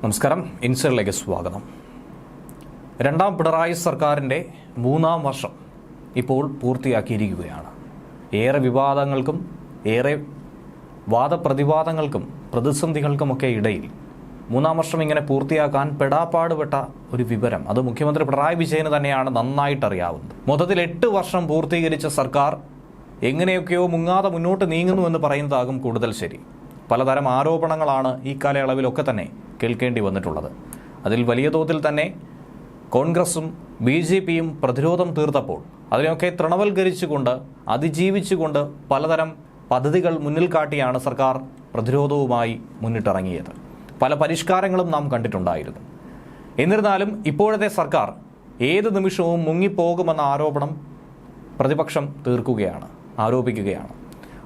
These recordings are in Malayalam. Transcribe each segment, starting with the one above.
നമസ്കാരം. ഇൻസൈഡിലേക്ക് സ്വാഗതം. രണ്ടാം പിണറായി സർക്കാരിന്റെ മൂന്നാം വർഷം ഇപ്പോൾ പൂർത്തിയാക്കിയിരിക്കുകയാണ്. ഏറെ വിവാദങ്ങൾക്കും ഏറെ വാദപ്രതിവാദങ്ങൾക്കും പ്രതിസന്ധികൾക്കുമൊക്കെ ഇടയിൽ മൂന്നാം വർഷം ഇങ്ങനെ പൂർത്തിയാക്കാൻ പെടാപ്പാടുപെട്ട ഒരു വിവരം അത് മുഖ്യമന്ത്രി പിണറായി വിജയന് തന്നെയാണ് നന്നായിട്ട് അറിയാവുന്നത് മൊത്തത്തിൽ എട്ട് വർഷം പൂർത്തീകരിച്ച സർക്കാർ എങ്ങനെയൊക്കെയോ മുങ്ങാതെ മുന്നോട്ട് നീങ്ങുന്നുവെന്ന് പറയുന്നതാകും കൂടുതൽ ശരി. പലതരം ആരോപണങ്ങളാണ് ഈ കാലയളവിലൊക്കെ തന്നെ കേൾക്കേണ്ടി വന്നിട്ടുള്ളത്. അതിൽ വലിയ തോതിൽ തന്നെ കോൺഗ്രസും ബി ജെ പിയും പ്രതിരോധം തീർത്തപ്പോൾ അതിനെയൊക്കെ തൃണവൽക്കരിച്ചുകൊണ്ട് അതിജീവിച്ചുകൊണ്ട് പലതരം പദ്ധതികൾ മുന്നിൽ കാട്ടിയാണ് സർക്കാർ പ്രതിരോധവുമായി മുന്നിട്ടിറങ്ങിയത്. പല പരിഷ്കാരങ്ങളും നാം കണ്ടിട്ടുണ്ടായിരുന്നു. എന്നിരുന്നാലും ഇപ്പോഴത്തെ സർക്കാർ ഏത് നിമിഷവും മുങ്ങിപ്പോകുമെന്ന ആരോപണം പ്രതിപക്ഷം തീർക്കുകയാണ് ആരോപിക്കുകയാണ്.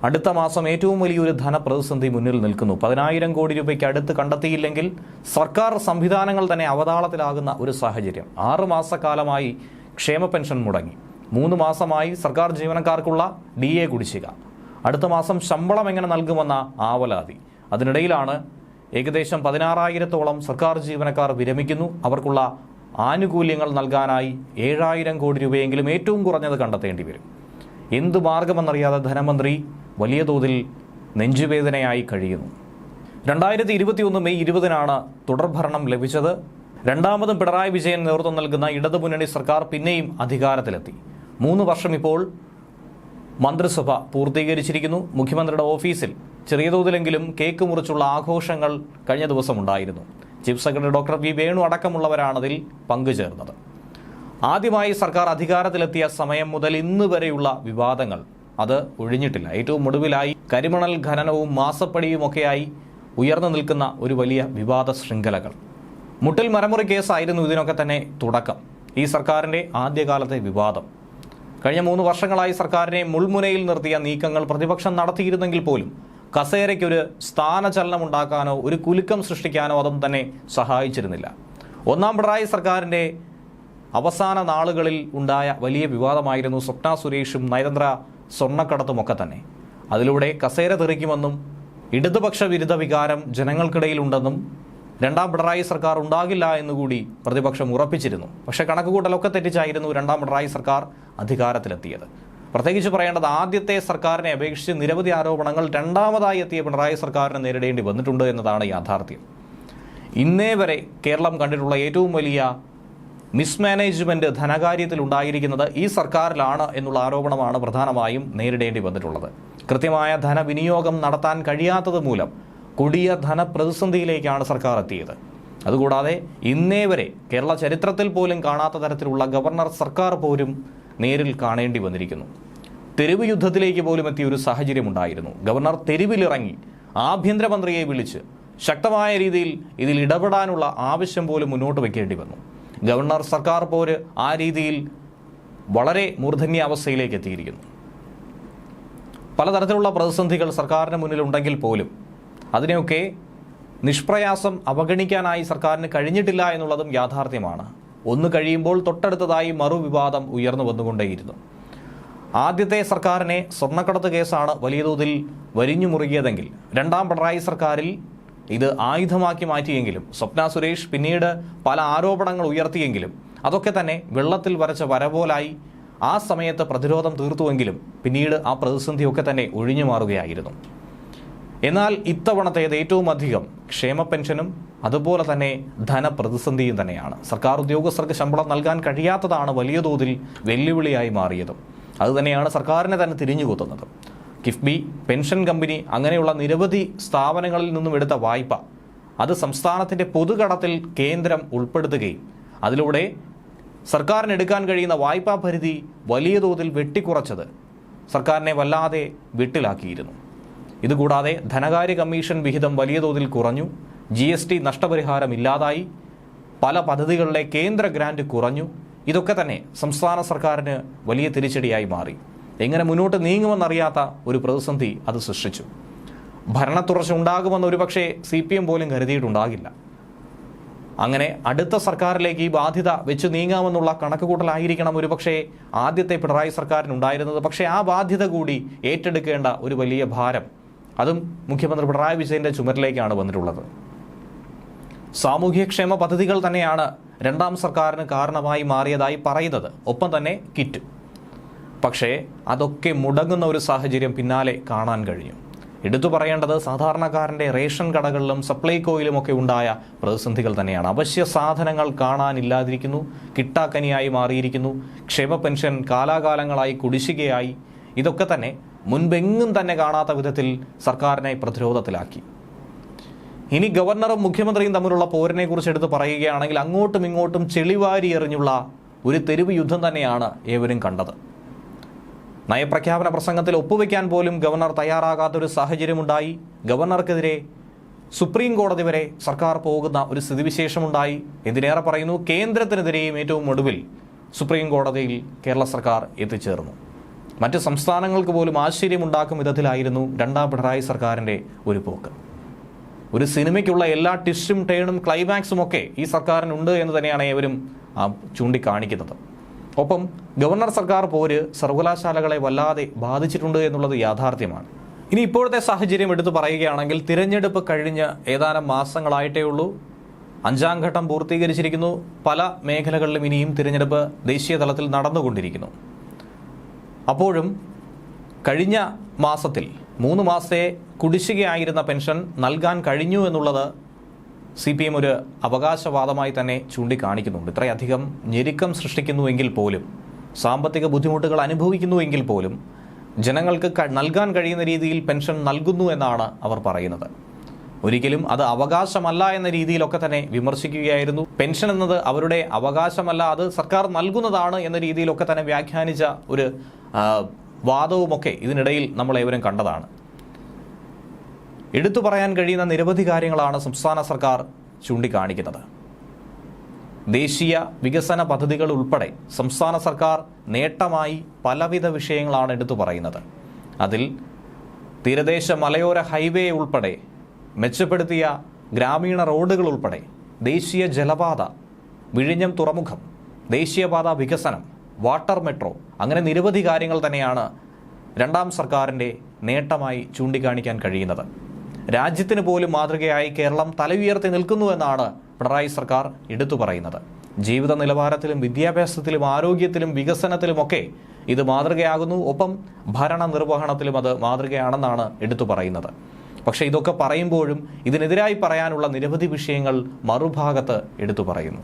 അടുത്ത മാസം ഏറ്റവും വലിയൊരു ധനപ്രതിസന്ധി മുന്നിൽ നിൽക്കുന്നു. പതിനായിരം കോടി രൂപയ്ക്ക് അടുത്ത് കണ്ടെത്തിയില്ലെങ്കിൽ സർക്കാർ സംവിധാനങ്ങൾ തന്നെ അവതാളത്തിലാകുന്ന ഒരു സാഹചര്യം. ആറ് മാസക്കാലമായി ക്ഷേമ പെൻഷൻ മുടങ്ങി. മൂന്ന് മാസമായി സർക്കാർ ജീവനക്കാർക്കുള്ള ഡി എ കുടിശ്ശിക. അടുത്ത മാസം ശമ്പളം എങ്ങനെ നൽകുമെന്ന ആവലാതി. അതിനിടയിലാണ് ഏകദേശം പതിനാറായിരത്തോളം സർക്കാർ ജീവനക്കാർ വിരമിക്കുന്നു. അവർക്കുള്ള ആനുകൂല്യങ്ങൾ നൽകാനായി ഏഴായിരം കോടി രൂപയെങ്കിലും ഏറ്റവും കുറഞ്ഞത് കണ്ടെത്തേണ്ടി വരും. എന്ത് മാർഗമെന്നറിയാതെ ധനമന്ത്രി വലിയ തോതിൽ നെഞ്ചുവേദനയായി കഴിയുന്നു. രണ്ടായിരത്തി ഇരുപത്തിയൊന്ന് മെയ് ഇരുപതിനാണ് തുടർഭരണം ലഭിച്ചത്. രണ്ടാമതും പിണറായി വിജയൻ നേതൃത്വം നൽകുന്ന ഇടതുമുന്നണി സർക്കാർ പിന്നെയും അധികാരത്തിലെത്തി. മൂന്ന് വർഷം ഇപ്പോൾ മന്ത്രിസഭ പൂർത്തീകരിച്ചിരിക്കുന്നു. മുഖ്യമന്ത്രിയുടെ ഓഫീസിൽ ചെറിയ തോതിലെങ്കിലും കേക്ക് മുറിച്ചുള്ള ആഘോഷങ്ങൾ കഴിഞ്ഞ ദിവസം ഉണ്ടായിരുന്നു. Chief secretary doctor V Venu അടക്കമുള്ളവരാണ് അതിൽ പങ്കുചേർന്നത്. ആദ്യമായി സർക്കാർ അധികാരത്തിലെത്തിയ സമയം മുതൽ ഇന്ന് വരെയുള്ള വിവാദങ്ങൾ അത് ഒഴിഞ്ഞിട്ടില്ല. ഏറ്റവും ഒടുവിലായി കരിമണൽ ഖനനവും മാസപ്പടിയുമൊക്കെയായി ഉയർന്നു നിൽക്കുന്ന ഒരു വലിയ വിവാദ ശൃംഖലകൾ. മുട്ടിൽ മരമുറി കേസായിരുന്നു ഇതിനൊക്കെ തന്നെ തുടക്കം. ഈ സർക്കാരിന്റെ ആദ്യകാലത്തെ വിവാദം. കഴിഞ്ഞ മൂന്ന് വർഷങ്ങളായി സർക്കാരിനെ മുൾമുനയിൽ നിർത്തിയ നീക്കങ്ങൾ പ്രതിപക്ഷം നടത്തിയിരുന്നെങ്കിൽ പോലും കസേരയ്ക്കൊരു സ്ഥാനചലനം ഉണ്ടാക്കാനോ ഒരു കുലുക്കം സൃഷ്ടിക്കാനോ അതൊന്നും തന്നെ സഹായിച്ചിരുന്നില്ല. ഒന്നാം പിണറായി സർക്കാരിന്റെ അവസാന നാളുകളിൽ ഉണ്ടായ വലിയ വിവാദമായിരുന്നു സ്വപ്ന സുരേഷും നയതന്ത്ര സ്വർണക്കടത്തുമൊക്കെ തന്നെ. അതിലൂടെ കസേര തെറിക്കുമെന്നും ഇടതുപക്ഷ വിരുദ്ധ വികാരം ജനങ്ങൾക്കിടയിലുണ്ടെന്നും രണ്ടാം പിണറായി സർക്കാർ ഉണ്ടാകില്ല എന്നുകൂടി പ്രതിപക്ഷം ഉറപ്പിച്ചിരുന്നു. പക്ഷേ കണക്കുകൂട്ടലൊക്കെ തെറ്റിച്ചായിരുന്നു രണ്ടാം പിണറായി സർക്കാർ അധികാരത്തിലെത്തിയത്. പ്രത്യേകിച്ച് പറയേണ്ടത് ആദ്യത്തെ സർക്കാരിനെ അപേക്ഷിച്ച് നിരവധി ആരോപണങ്ങൾ രണ്ടാമതായി എത്തിയ പിണറായി സർക്കാരിനെ നേരിടേണ്ടി വന്നിട്ടുണ്ട് എന്നതാണ് യാഥാർത്ഥ്യം. ഇന്നേ വരെ കേരളം കണ്ടിട്ടുള്ള ഏറ്റവും വലിയ മിസ്മാനേജ്മെന്റ് ധനകാര്യത്തിൽ ഉണ്ടായിരിക്കുന്നത് ഈ സർക്കാരിലാണ് എന്നുള്ള ആരോപണമാണ് പ്രധാനമായും നേരിടേണ്ടി വന്നിട്ടുള്ളത്. കൃത്യമായ ധനവിനിയോഗം നടത്താൻ കഴിയാത്തത് മൂലം കൊടിയ ധനപ്രതിസന്ധിയിലേക്കാണ് സർക്കാർ എത്തിയത്. അതുകൂടാതെ ഇന്നേ വരെ കേരള ചരിത്രത്തിൽ പോലും കാണാത്ത തരത്തിലുള്ള ഗവർണർ സർക്കാർ പോലും നേരിൽ കാണേണ്ടി വന്നിരിക്കുന്നു. തെരുവ് യുദ്ധത്തിലേക്ക് പോലും എത്തിയ ഒരു സാഹചര്യം ഉണ്ടായിരുന്നു. ഗവർണർ തെരുവിലിറങ്ങി ആഭ്യന്തരമന്ത്രിയെ വിളിച്ച് ശക്തമായ രീതിയിൽ ഇതിൽ ഇടപെടാനുള്ള ആവശ്യം പോലും മുന്നോട്ട് വയ്ക്കേണ്ടി വന്നു. ഗവർണർ സർക്കാർ പോര് ആ രീതിയിൽ വളരെ മൂർധന്യ അവസ്ഥയിലേക്ക് എത്തിയിരിക്കുന്നു. പലതരത്തിലുള്ള പ്രതിസന്ധികൾ സർക്കാരിന് മുന്നിലുണ്ടെങ്കിൽ പോലും അതിനെയൊക്കെ നിഷ്പ്രയാസം അവഗണിക്കാനായി സർക്കാരിന് കഴിഞ്ഞിട്ടില്ല എന്നുള്ളതും യാഥാർത്ഥ്യമാണ്. ഒന്ന് കഴിയുമ്പോൾ തൊട്ടടുത്തതായി മറുവിവാദം ഉയർന്നു വന്നുകൊണ്ടേയിരുന്നു. ആദ്യത്തെ സർക്കാരിനെ സ്വർണക്കടത്ത് കേസാണ് വലിയ തോതിൽ വരിഞ്ഞു മുറുകിയതെങ്കിൽ രണ്ടാം പിണറായി സർക്കാരിൽ ഇത് ആയുധമാക്കി മാറ്റിയെങ്കിലും സ്വപ്ന സുരേഷ് പിന്നീട് പല ആരോപണങ്ങൾ ഉയർത്തിയെങ്കിലും അതൊക്കെ തന്നെ വെള്ളത്തിൽ വരച്ച വരപോലായി ആ സമയത്ത് പ്രതിരോധം തീർത്തുവെങ്കിലും പിന്നീട് ആ പ്രതിസന്ധിയൊക്കെ തന്നെ ഒഴിഞ്ഞു മാറുകയായിരുന്നു. എന്നാൽ ഇത്തവണത്തേത് ഏറ്റവും അധികം ക്ഷേമ പെൻഷനും അതുപോലെ തന്നെ ധനപ്രതിസന്ധിയും തന്നെയാണ്. സർക്കാർ ഉദ്യോഗസ്ഥർക്ക് ശമ്പളം നൽകാൻ കഴിയാത്തതാണ് വലിയ തോതിൽ വെല്ലുവിളിയായി മാറിയതും. അതുതന്നെയാണ് സർക്കാരിനെ തന്നെ തിരിഞ്ഞുകൂത്തുന്നത് കിഫ്ബി പെൻഷൻ കമ്പനി അങ്ങനെയുള്ള നിരവധി സ്ഥാപനങ്ങളിൽ നിന്നും എടുത്ത വായ്പ. അത് സംസ്ഥാനത്തിന്റെ പൊതുകടത്തിൽ കേന്ദ്രം ഉൾപ്പെടുത്തുകയും അതിലൂടെ സർക്കാരിന് എടുക്കാൻ കഴിയുന്ന വായ്പാ പരിധി വലിയ തോതിൽ വെട്ടിക്കുറച്ചത് സർക്കാരിനെ വല്ലാതെ വെട്ടിലാക്കിയിരുന്നു. ഇതുകൂടാതെ ധനകാര്യ കമ്മീഷൻ വിഹിതം വലിയ തോതിൽ കുറഞ്ഞു. ജി എസ് ടി നഷ്ടപരിഹാരം ഇല്ലാതായി. പല പദ്ധതികളിലെ കേന്ദ്ര ഗ്രാന്റ് കുറഞ്ഞു. ഇതൊക്കെ തന്നെ സംസ്ഥാന സർക്കാരിന് വലിയ തിരിച്ചടിയായി മാറി. എങ്ങനെ മുന്നോട്ട് നീങ്ങുമെന്നറിയാത്ത ഒരു പ്രതിസന്ധി അത് സൃഷ്ടിച്ചു. ഭരണത്തുടർച്ച ഉണ്ടാകുമെന്ന് ഒരുപക്ഷെ സി പി എം പോലും കരുതിയിട്ടുണ്ടാകില്ല. അങ്ങനെ അടുത്ത സർക്കാരിലേക്ക് ഈ ബാധ്യത വെച്ച് നീങ്ങാമെന്നുള്ള കണക്കുകൂട്ടലായിരിക്കണം ഒരുപക്ഷെ ആദ്യത്തെ പിണറായി സർക്കാരിനുണ്ടായിരുന്നത്. പക്ഷേ ആ ബാധ്യത കൂടി ഏറ്റെടുക്കേണ്ട ഒരു വലിയ ഭാരം അതും മുഖ്യമന്ത്രി പിണറായി വിജയന്റെ ചുമരിലേക്കാണ് വന്നിട്ടുള്ളത്. സാമൂഹ്യക്ഷേമ പദ്ധതികൾ തന്നെയാണ് രണ്ടാം സർക്കാരിന് കാരണമായി മാറിയതായി പറയുന്നത്. ഒപ്പം തന്നെ കിറ്റ്. പക്ഷേ അതൊക്കെ മുടങ്ങുന്ന ഒരു സാഹചര്യം പിന്നാലെ കാണാൻ കഴിഞ്ഞു. എടുത്തു പറയേണ്ടത് സാധാരണക്കാരന്റെ റേഷൻ കടകളിലും സപ്ലൈകോയിലുമൊക്കെ ഉണ്ടായ പ്രതിസന്ധികൾ തന്നെയാണ്. അവശ്യ സാധനങ്ങൾ കാണാനില്ലാതിരിക്കുന്നു കിട്ടാക്കനിയായി മാറിയിരിക്കുന്നു ക്ഷേമ പെൻഷൻ കാലാകാലങ്ങളായി കുടിശ്ശികയായി. ഇതൊക്കെ തന്നെ മുൻപെങ്ങും തന്നെ കാണാത്ത വിധത്തിൽ സർക്കാരിനെ പ്രതിരോധത്തിലാക്കി. ഇനി ഗവർണറും മുഖ്യമന്ത്രിയും തമ്മിലുള്ള പോരിനെ കുറിച്ച് എടുത്ത് പറയുകയാണെങ്കിൽ അങ്ങോട്ടും ഇങ്ങോട്ടും ചെളിവാരി എറിഞ്ഞുള്ള ഒരു തെരുവ് യുദ്ധം തന്നെയാണ് ഏവരും കണ്ടത്. നയപ്രഖ്യാപന പ്രസംഗത്തിൽ ഒപ്പുവെക്കാൻ പോലും ഗവർണർ തയ്യാറാകാത്തൊരു സാഹചര്യമുണ്ടായി. ഗവർണർക്കെതിരെ സുപ്രീം കോടതി വരെ സർക്കാർ പോകുന്ന ഒരു സ്ഥിതിവിശേഷമുണ്ടായി. എന്തിനേറെ പറയുന്നു? കേന്ദ്രത്തിനെതിരെയും ഏറ്റവും ഒടുവിൽ സുപ്രീം കോടതിയിൽ കേരള സർക്കാർ എത്തിച്ചേർന്നു. മറ്റ് സംസ്ഥാനങ്ങൾക്ക് പോലും ആശ്ചര്യമുണ്ടാക്കും വിധത്തിലായിരുന്നു രണ്ടാം പിണറായി സർക്കാരിന്റെ ഒരു പോക്ക്. ഒരു സിനിമയ്ക്കുള്ള എല്ലാ ട്വിസ്റ്റും ടേണും ക്ലൈമാക്സും ഒക്കെ ഈ സർക്കാരിനുണ്ട് എന്ന് തന്നെയാണ് ഏവരും ചൂണ്ടിക്കാണിക്കുന്നത്. ഒപ്പം ഗവർണർ സർക്കാർ പോര് സർവകലാശാലകളെ വല്ലാതെ ബാധിച്ചിട്ടുണ്ട് എന്നുള്ളത് യാഥാർത്ഥ്യമാണ്. ഇനി ഇപ്പോഴത്തെ സാഹചര്യം എടുത്തു പറയുകയാണെങ്കിൽ തിരഞ്ഞെടുപ്പ് കഴിഞ്ഞ് ഏതാനും മാസങ്ങളായിട്ടേ ഉള്ളൂ. അഞ്ചാം ഘട്ടം പൂർത്തീകരിച്ചിരിക്കുന്നു. പല മേഖലകളിലും ഇനിയും തിരഞ്ഞെടുപ്പ് ദേശീയ തലത്തിൽ നടന്നുകൊണ്ടിരിക്കുന്നു. അപ്പോഴും കഴിഞ്ഞ മാസത്തിൽ മൂന്ന് മാസത്തെ കുടിശ്ശികയായിരുന്ന പെൻഷൻ നൽകാൻ കഴിഞ്ഞു എന്നുള്ളത് സി പി എം ഒരു അവകാശവാദമായി തന്നെ ചൂണ്ടിക്കാണിക്കുന്നുണ്ട്. ഇത്രയധികം ഞെരുക്കം സൃഷ്ടിക്കുന്നുവെങ്കിൽ പോലും സാമ്പത്തിക ബുദ്ധിമുട്ടുകൾ അനുഭവിക്കുന്നുവെങ്കിൽ പോലും ജനങ്ങൾക്ക് നൽകാൻ കഴിയുന്ന രീതിയിൽ പെൻഷൻ നൽകുന്നു എന്നാണ് അവർ പറയുന്നത്. ഒരിക്കലും അത് അവകാശമല്ല എന്ന രീതിയിലൊക്കെ തന്നെ വിമർശിക്കുകയായിരുന്നു. പെൻഷൻ എന്നത് അവരുടെ അവകാശമല്ല അത് സർക്കാർ നൽകുന്നതാണ് എന്ന രീതിയിലൊക്കെ തന്നെ വ്യാഖ്യാനിച്ച ഒരു വാദവുമൊക്കെ ഇതിനിടയിൽ നമ്മൾ ഏവരും കണ്ടതാണ്. എടുത്തു പറയാൻ കഴിയുന്ന നിരവധി കാര്യങ്ങളാണ് സംസ്ഥാന സർക്കാർ ചൂണ്ടിക്കാണിക്കുന്നത്. ദേശീയ വികസന പദ്ധതികൾ ഉൾപ്പെടെ സംസ്ഥാന സർക്കാർ നേട്ടമായി പലവിധ വിഷയങ്ങളാണ് എടുത്തു പറയുന്നത്. അതിൽ തീരദേശ മലയോര ഹൈവേ ഉൾപ്പെടെ മെച്ചപ്പെടുത്തിയ ഗ്രാമീണ റോഡുകൾ ഉൾപ്പെടെ ദേശീയ ജലപാത വിഴിഞ്ഞം തുറമുഖം ദേശീയപാത വികസനം വാട്ടർ മെട്രോ അങ്ങനെ നിരവധി കാര്യങ്ങൾ തന്നെയാണ് രണ്ടാം സർക്കാരിന്റെ നേട്ടമായി ചൂണ്ടിക്കാണിക്കാൻ കഴിയുന്നത്. രാജ്യത്തിന് പോലും മാതൃകയായി കേരളം തലയുയർത്തി നിൽക്കുന്നുവെന്നാണ് പിണറായി സർക്കാർ എടുത്തു പറയുന്നത്. ജീവിത നിലവാരത്തിലും വിദ്യാഭ്യാസത്തിലും ആരോഗ്യത്തിലും വികസനത്തിലുമൊക്കെ ഇത് മാതൃകയാകുന്നു. ഒപ്പം ഭരണ നിർവഹണത്തിലും അത് മാതൃകയാണെന്നാണ് എടുത്തു പറയുന്നത്. പക്ഷേ ഇതൊക്കെ പറയുമ്പോഴും ഇതിനെതിരായി പറയാനുള്ള നിരവധി വിഷയങ്ങൾ മറുഭാഗത്ത് എടുത്തു പറയുന്നു.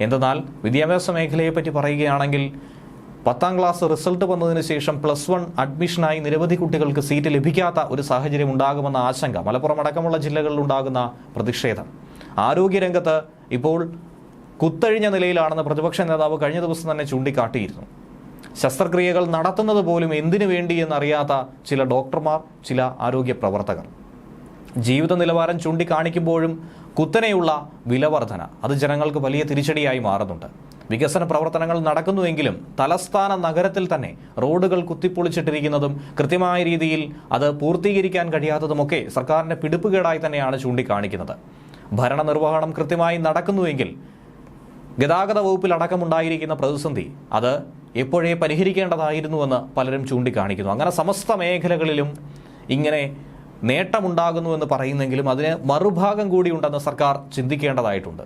എന്തെന്നാൽ വിദ്യാഭ്യാസ മേഖലയെപ്പറ്റി പറയുകയാണെങ്കിൽ പത്താം ക്ലാസ് റിസൾട്ട് വന്നതിന് ശേഷം പ്ലസ് വൺ അഡ്മിഷനായി നിരവധി കുട്ടികൾക്ക് സീറ്റ് ലഭിക്കാത്ത ഒരു സാഹചര്യം ഉണ്ടാകുമെന്ന ആശങ്ക മലപ്പുറം അടക്കമുള്ള ജില്ലകളിൽ ഉണ്ടാകുന്ന പ്രതിഷേധം. ആരോഗ്യരംഗത്ത് ഇപ്പോൾ കുത്തഴിഞ്ഞ നിലയിലാണെന്ന് പ്രതിപക്ഷ നേതാവ് കഴിഞ്ഞ ദിവസം തന്നെ ചൂണ്ടിക്കാട്ടിയിരുന്നു. ശസ്ത്രക്രിയകൾ നടത്തുന്നത് പോലും എന്തിനു വേണ്ടിയെന്നറിയാത്ത ചില ഡോക്ടർമാർ ചില ആരോഗ്യ പ്രവർത്തകർ. ജീവിത നിലവാരം ചൂണ്ടിക്കാണിക്കുമ്പോഴും കുത്തനെയുള്ള വിലവർധന അത് ജനങ്ങൾക്ക് വലിയ തിരിച്ചടിയായി മാറുന്നുണ്ട്. വികസന പ്രവർത്തനങ്ങൾ നടക്കുന്നുവെങ്കിലും തലസ്ഥാന നഗരത്തിൽ തന്നെ റോഡുകൾ കുത്തിപ്പൊളിച്ചിട്ടിരിക്കുന്നതും കൃത്യമായ രീതിയിൽ അത് പൂർത്തീകരിക്കാൻ കഴിയാത്തതുമൊക്കെ സർക്കാരിന്റെ പിടിപ്പുകേടായി തന്നെയാണ് ചൂണ്ടിക്കാണിക്കുന്നത്. ഭരണനിർവഹണം കൃത്യമായി നടക്കുന്നുവെങ്കിൽ ഗതാഗത വകുപ്പിൽ അടക്കമുണ്ടായിരിക്കുന്ന പ്രതിസന്ധി അത് എപ്പോഴേ പരിഹരിക്കേണ്ടതായിരുന്നുവെന്ന് പലരും ചൂണ്ടിക്കാണിക്കുന്നു. അങ്ങനെ സമസ്ത മേഖലകളിലും ഇങ്ങനെ നേട്ടമുണ്ടാകുന്നു എന്ന് പറയുന്നെങ്കിലും അതിന് മറുഭാഗം കൂടി ഉണ്ടെന്ന് സർക്കാർ ചിന്തിക്കേണ്ടതായിട്ടുണ്ട്.